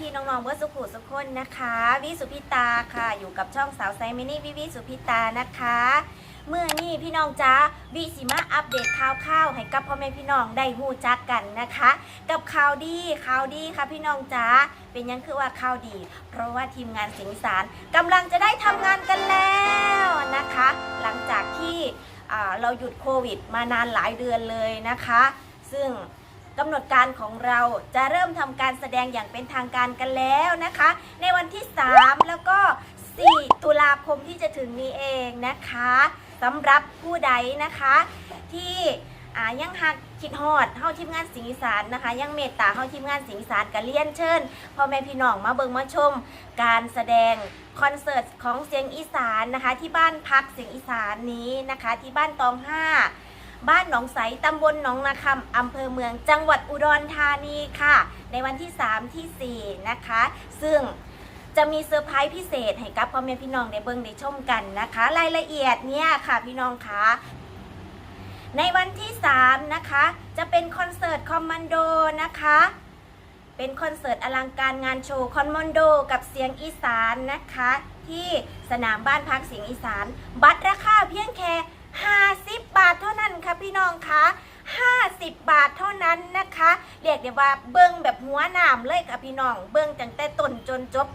พี่น้องเวอร์สุขุสุคนนะคะวิสุพิตาค่ะ อยู่กับช่องสาวไซมินี่วิวิสุพิตานะคะเมื่อนี้พี่น้องจ้าวิสิมาอัปเดตข่าวข้าวให้กับพ่อแม่พี่น้องได้หูจักกันนะคะ กับข่าวดีข่าวดีค่ะพี่น้องจ้าเป็นยังคือว่าข่าวดี เพราะว่าทีมงานสิงสารกำลังจะได้ทำงานกันแล้วนะคะ หลังจากที่เราหยุดโควิด มานานหลายเดือนเลยนะคะ ซึ่ง กำหนดการของเราจะเริ่มทำการแสดงอย่างเป็นทางการกันแล้วนะคะ ในวันที่ 3 แล้วก็ 4 ตุลาคมที่จะถึงนี้เองนะคะสำหรับผู้ใดนะคะ ที่ยังหักคิดฮอดเฮาทีมงานสิงห์อีสานนะคะ ยังเมตตาเฮาทีมงานสิงห์อีสานก็เลียนเชิญพ่อแม่พี่น้องมาเบิงมาชม การแสดงคอนเสิร์ตของเสียงอีสานนะคะ ที่บ้านพักเสียงอีสานนี้นะคะ ที่บ้านตองห้า บ้านหนองใสตำบลหนองนาคำอำเภอเมืองจังหวัดอุดรธานีค่ะ ในวันที่ 3 ที่ 4 นะคะ ซึ่งจะมีเซอร์ไพรส์พิเศษให้กับพ่อแม่พี่น้องได้เบิ่งได้ชมกันนะคะ รายละเอียดเนี่ยค่ะพี่น้องคะในวันที่ 3 นะคะ จะเป็นคอนเสิร์ตคอมมานโดนะคะ เป็นคอนเสิร์ตอลังการงานโชว์คอมมานโดกับเสียงอีสานนะคะ ที่สนามบ้านพักเสียงอีสาน บัตรราคาเพียงแค่ 50 บาทเท่านั้นค่ะ พี่น้องคะ50 บาทเท่านั้นนะคะ เรียกได้ว่าเบิ้งแบบหัวหนามเลยค่ะพี่น้อง เบิ้งตั้งแต่ต้นจนจบ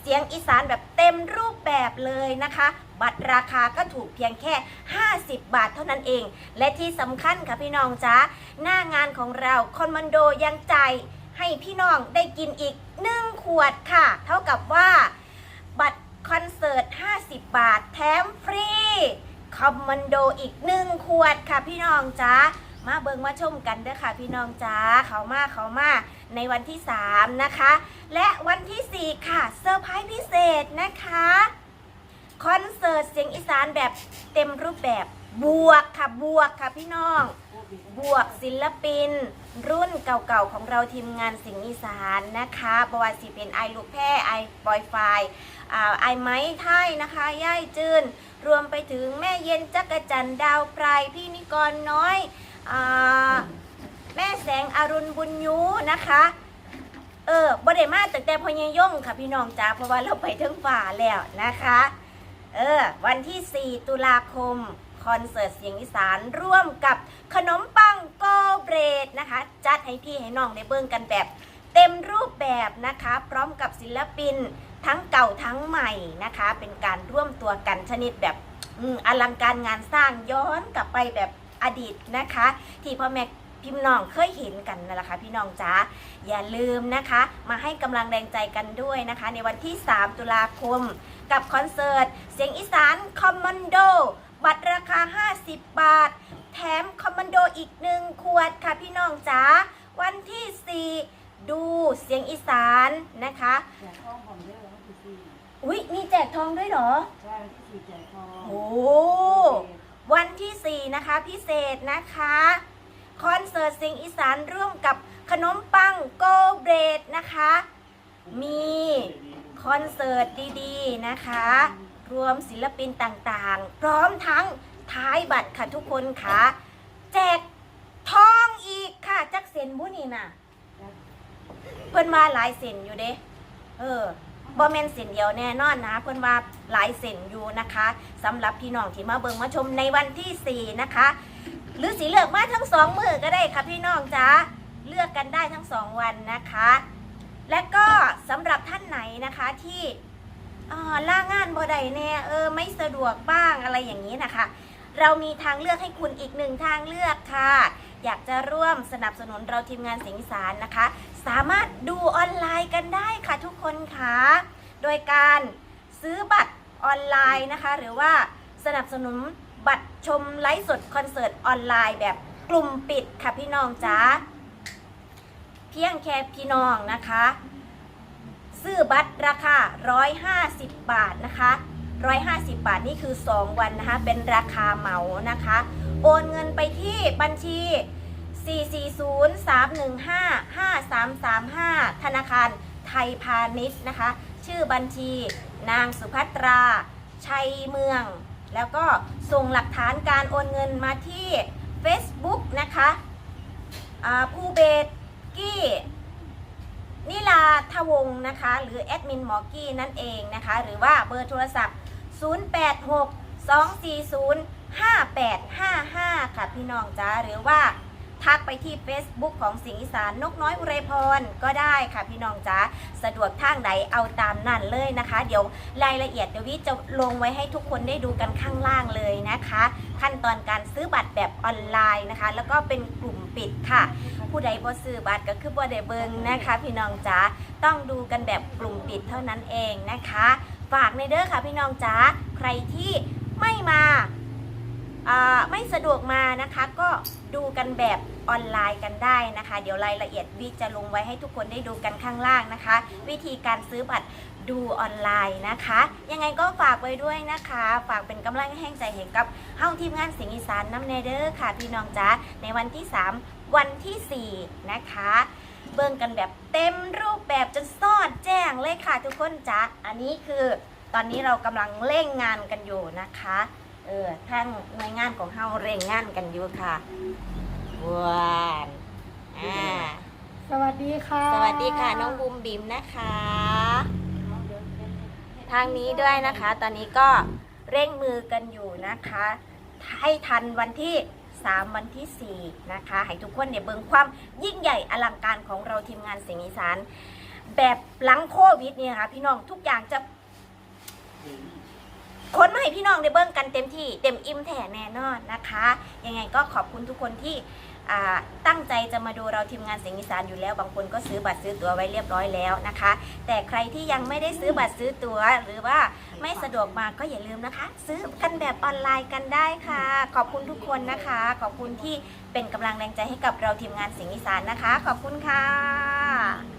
เสียงอีสานแบบเต็มรูปแบบเลยนะคะ บัตรราคาก็ถูกเพียงแค่ 50 บาทเท่านั้นเอง และที่สำคัญค่ะพี่น้องจ๊ะหน้างานของเราคอนมันโดยังใจให้พี่น้องได้กินอีก1ขวดค่ะ เท่ากับว่าบัตรคอนเสิร์ต 50 บาทแถมฟรี คอมมานโดอีก1ขวดค่ะพี่น้องจ๊ะมาเบิงมาชมกันเด้อค่ะพี่น้องจ้าเขามาเขามาในวันที่ 3 นะคะ และวันที่ 4 ค่ะเซอร์ไพรส์พิเศษนะคะคอนเสิร์ตเสียงอีสานแบบเต็มรูปแบบบวกค่ะบวกค่ะพี่น้อง บวกศิลปิน รุ่นเก่าๆของเราทีมงานสิงห์อีสานนะคะบวาสิเป็นไอลูกแพร่ไอบอยไฟ ไอไม้ไทยนะคะย่ายจืน รวมไปถึงแม่เย็นจักรจันดาวไพรพี่นิกรน้อยอแม่แสงอรุณบุญยูนะคะเออบไดมาตั้งแต่พญายมค่ะพี่น้องจ้าเพราะว่าเราไปถึงฝ่าแล้วนะคะเออวันที่ 4 ตุลาคมคอนเสิร์ตเสียงอีสานร่วมกับขนมปังโกเบรดนะคะ จัดให้พี่ให้น้องได้เบิ่งกันแบบเต็มรูปแบบนะคะ พร้อมกับศิลปิน ทั้งเก่าทั้งใหม่นะคะ เป็นการร่วมตัวกันชนิดแบบออลังการงานสร้างย้อนกลับไปแบบอดีตนะคะ ที่พ่อแม่พี่น้องเคยเห็นกันนั่นแหละค่ะพี่น้องจ๋าอย่าลืมนะคะ มาให้กำลังแรงใจกันด้วยนะคะ ในวันที่ 3 ตุลาคม กับคอนเสิร์ต เสียงอีสานคอมมานโดบัตรราคา 50 บาท แถมคอมมานโดอีกหนึ่งขวดค่ะพี่น้องจ๋าวันที่ 4 ดูเสียงอีสานนะคะ องผมเยอะแล้วที่สี่อุ๊ย มีแจกทองด้วยเหรอ ใช่ที่สี่แจกทองโอ้วันที่ 4 นะคะ พิเศษนะคะ คอนเสิร์ตเสียงอีสานร่วมกับขนมปังโกเบรดนะคะ มีคอนเสิร์ตดีๆนะคะ รวมศิลปินต่างๆ พร้อมทั้งท้ายบัตรค่ะทุกคนค่ะ แจกทองอีกค่ะ จักเซนบุนี่น่ะเพิ่นว่าหลายเซนอยู่เด้ เออ บอมเมนเซนเดียวแน่นอนนะเพิ่นว่าหลายเซนอยู่นะคะสำหรับพี่น้องที่มาเบิงมาชมในวันที่ 4 นะคะ หรือสีเลือกมาทั้งสองมือก็ได้ค่ะพี่น้องจ้าเลือกกันได้ทั้งสองวันนะคะ และก็สำหรับท่านไหนนะคะที่ล่างานบ่ได้แน่เออไม่สะดวกบ้างอะไรอย่างนี้นะคะ เรามีทางเลือกให้คุณอีกหนึ่งทางเลือกค่ะ อยากจะร่วมสนับสนุนเราทีมงานเสียงอีสานนะคะ สามารถดูออนไลน์กันได้ค่ะทุกคนค่ะ โดยการซื้อบัตรออนไลน์นะคะ หรือว่าสนับสนุนบัตรชมไลฟ์สดคอนเสิร์ตออนไลน์แบบกลุ่มปิดค่ะพี่น้องจ้าเพียงแค่พี่น้องนะคะซื้อบัตรราคา 150 บาทนะคะ 150 บาทนี่คือ 2 วันนะคะ เป็นราคาเหมานะคะ โอนเงินไปที่บัญชี 440-315-5335 ธนาคารไทยพาณิชย์นะคะ ชื่อบัญชีนางสุภัตรา ชัยเมือง แล้วก็ส่งหลักฐานการโอนเงินมาที่ Facebook นะคะอ่าภูเบศกี้นิลาทวงนะคะ หรือแอดมินหมอกี้นั่นเองนะคะ หรือว่าเบอร์โทรศัพท์ 086 240 5855 ค่ะพี่น้องจ้าหรือว่า ทักไปที่ Facebook ของสิงห์อีสานนกน้อยอุไรพรก็ได้ค่ะพี่น้องจ้าสะดวกทางใดเอาตามนั่นเลยนะคะ เดี๋ยวรายละเอียดเดวิจะลงไว้ให้ทุกคนได้ดูกันข้างล่างเลยนะคะ ขั้นตอนการซื้อบัตรแบบออนไลน์นะคะ แล้วก็เป็นกลุ่มปิดค่ะ ผู้ใดบ่ซื้อบัตรก็คือบ่ได้เบิงนะคะ พี่น้องจ๋าต้องดูกันแบบกลุ่มปิดเท่านั้นเองนะคะฝากในเด้อค่ะพี่น้องจ๋าใครที่ไม่มาไม่สะดวกมานะคะก็ ดูกันแบบออนไลน์กันได้นะคะ เดี๋ยวรายละเอียดวิจะลงไว้ให้ทุกคนได้ดูกันข้างล่างนะคะ วิธีการซื้อบัตรดูออนไลน์นะคะ ยังไงก็ฝากไว้ด้วยนะคะ ฝากเป็นกำลังแห่งใจให้กับเฮ้าทีมงานสิงห์อีสานน้ำเนเดอร์ค่ะพี่น้องจ๋าในวันที่ 3 วันที่ 4 นะคะ เบิ่งกันแบบเต็มรูปแบบจนซอดแจ้งเลยค่ะทุกคนจ้ะอันนี้คือตอนนี้เรากำลังเร่งงานกันอยู่นะคะ เออทางหน่วยงานของเฮาเร่งงานกันอยู่ค่ะว้านอ่าสวัสดีค่ะ สวัสดีค่ะ น้องบูมบิมนะคะ ทางนี้ด้วยนะคะ ตอนนี้ก็เร่งมือกันอยู่นะคะ ให้ทันวันที่ 3 วันที่ 4 นะคะ ให้ทุกคนเนี่ยเบิ่งความยิ่งใหญ่อลังการของเราทีมงานเสียงอีสานแบบหลังโควิดเนี่ยค่ะพี่น้องทุกอย่างจะ ค้นมาให้พี่น้องได้เบิ่งกันเต็มที่เต็มอิ่มแท้แน่นอนนะคะ ยังไงก็ขอบคุณทุกคนที่ตั้งใจจะมาดูเราทีมงานเสียงอีสานอยู่แล้ว บางคนก็ซื้อบัตรซื้อตั๋วไว้เรียบร้อยแล้วนะคะ แต่ใครที่ยังไม่ได้ซื้อบัตรซื้อตั๋ว หรือว่าไม่สะดวกมาก็อย่าลืมนะคะ ซื้อกันแบบออนไลน์กันได้ค่ะ ขอบคุณทุกคนนะคะ ขอบคุณที่เป็นกำลังแรงใจให้กับเราทีมงานเสียงอีสานนะคะ ขอบคุณค่ะ